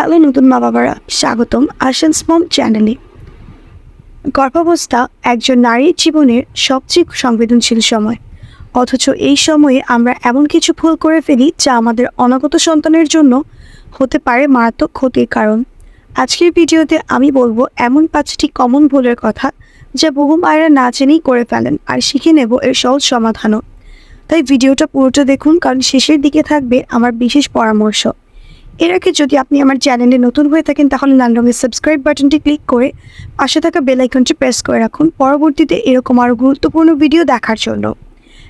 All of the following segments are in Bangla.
হ্যালো নতুন মা বাবারা স্বাগতম আশান মম চ্যানেলে। গর্ভাবস্থা একজন নারীর জীবনের সবচেয়ে সংবেদনশীল সময়। অথচ এই সময়ে আমরা এমন কিছু ভুল করে ফেলি যা আমাদের অনাগত সন্তানের জন্য হতে পারে মারাত্মক ক্ষতির কারণ। আজকের ভিডিওতে আমি বলব এমন পাঁচটি কমন ভুলের কথা যা বহু মায়েরা না জেনেই করে ফেলেন আর শিখে নেব এর সহজ সমাধানও। তাই ভিডিওটা পুরোটা দেখুন কারণ শেষের দিকে থাকবে আমার বিশেষ পরামর্শ। এর আগে যদি আপনি আমার চ্যানেলে নতুন হয়ে থাকেন, তাহলে লাল রঙের সাবস্ক্রাইব বাটনটি ক্লিক করে পাশে থাকা বেল আইকনটি প্রেস করে রাখুন। পরবর্তীতে এরকম আরও গুরুত্বপূর্ণ ভিডিও দেখার জন্য।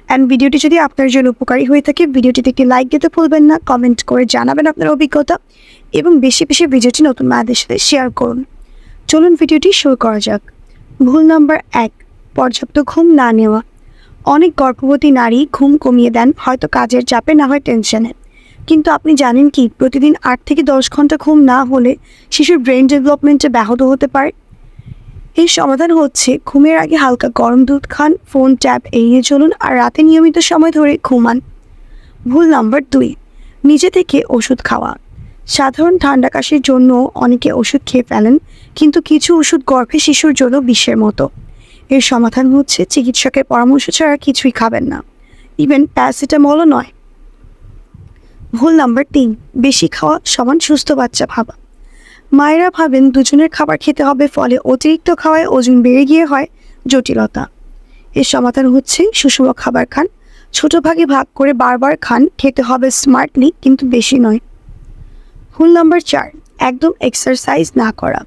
অ্যান্ড ভিডিওটি যদি আপনার জন্য উপকারী হয়ে থাকে ভিডিওটিতে একটি লাইক দিতে ভুলবেন না কমেন্ট করে জানাবেন আপনার অভিজ্ঞতা এবং বেশি বেশি ভিডিওটি নতুন মায়েদের সাথে শেয়ার করুন। চলুন ভিডিওটি শুরু করা যাক। ভুল নাম্বার এক, পর্যাপ্ত ঘুম না নেওয়া। অনেক গর্ভবতী নারী ঘুম কমিয়ে দেন, হয়তো কাজের চাপে না হয় টেনশনে কিন্তু আপনি জানেন কি, প্রতিদিন আট থেকে দশ ঘণ্টা ঘুম না হলে শিশুর ব্রেন ডেভেলপমেন্টে ব্যাহত হতে পারে? এর সমাধান হচ্ছে ঘুমের আগে হালকা গরম দুধ খান ফোন ট্যাব এড়িয়ে চলুন আর রাতে নিয়মিত সময় ধরে ঘুমান। ভুল নাম্বার দুই, নিজে থেকে ওষুধ খাওয়া। সাধারণ ঠান্ডা কাশির জন্য অনেকে ওষুধ খেয়ে ফেলেন, কিন্তু কিছু ওষুধ গর্ভে শিশুর জন্য বিশ্বের মতো। এর সমাধান হচ্ছে চিকিৎসকের পরামর্শ ছাড়া কিছুই খাবেন না। ইভেন প্যারাসিটামলও নয়। ভুল নাম্বার তিন, বেশি খাওয়া সমান সুস্থ বাচ্চা ভাবা। মায়েরা ভাবেন দুজনের খাবার খেতে হবে ফলে অতিরিক্ত খাওয়ায় ওজন বেড়ে গিয়ে হয় জটিলতা। এর সমাধান হচ্ছে সুষম খাবার খান। ছোট ভাগে ভাগ করে বারবার খান, খেতে হবে স্মার্টলি কিন্তু বেশি নয়। ভুল নাম্বার চার, একদম এক্সারসাইজ না করা।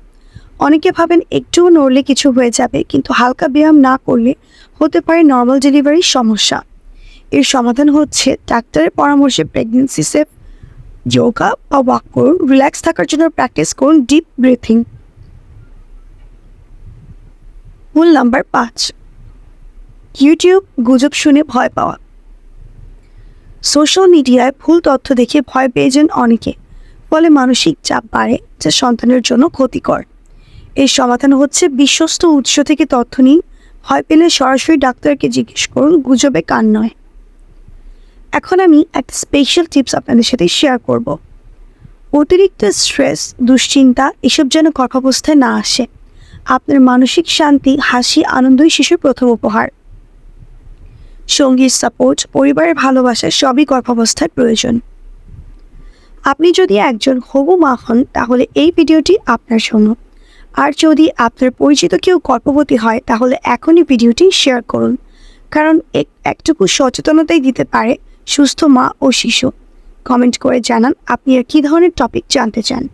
অনেকে ভাবেন একটুও নড়লে কিছু হয়ে যাবে, কিন্তু হালকা ব্যায়াম না করলে হতে পারে নর্মাল ডেলিভারির সমস্যা। এর সমাধান হচ্ছে ডাক্তারের পরামর্শে প্রেগনেন্সি সেফ যোগা বা ওয়াক করুন রিল্যাক্স থাকার জন্য প্র্যাকটিস করুন ডিপ ব্রিথিং মূল নাম্বার পাঁচ ইউটিউব গুজব শুনে ভয় পাওয়া। সোশ্যাল মিডিয়ায় ভুল তথ্য দেখে ভয় পেয়ে যান অনেকে, ফলে মানসিক চাপ বাড়ে, যা সন্তানের জন্য ক্ষতিকর। এর সমাধান হচ্ছে বিশ্বস্ত উৎস থেকে তথ্য নিন, ভয় পেলে সরাসরি ডাক্তারকে জিজ্ঞেস করুন, গুজবে কান নয়। এখন আমি একটা স্পেশাল টিপস আপনাদের সাথে শেয়ার করব। অতিরিক্ত স্ট্রেস দুশ্চিন্তা এসব যেন গর্ভাবস্থায় না আসে। আপনার মানসিক শান্তি, হাসি, আনন্দই শিশুর প্রথম উপহার। সঙ্গীর সাপোর্ট পরিবারের ভালোবাসা সবই গর্ভাবস্থার প্রয়োজন। আপনি যদি একজন হবু মা হন, তাহলে এই ভিডিওটি আপনার জন্য। আর যদি আপনার পরিচিত কেউ গর্ভবতী হয়, তাহলে এখনই ভিডিওটি শেয়ার করুন। কারণ এক- একটুকু সচেতনতাই দিতে পারে। সুস্থ মা ও শিশু। কমেন্ট করে জানান আপনি আর কী ধরনের টপিক জানতে চান।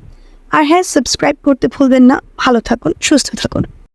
আর হ্যাঁ সাবস্ক্রাইব করতে ভুলবেন না। ভালো থাকুন, সুস্থ থাকুন।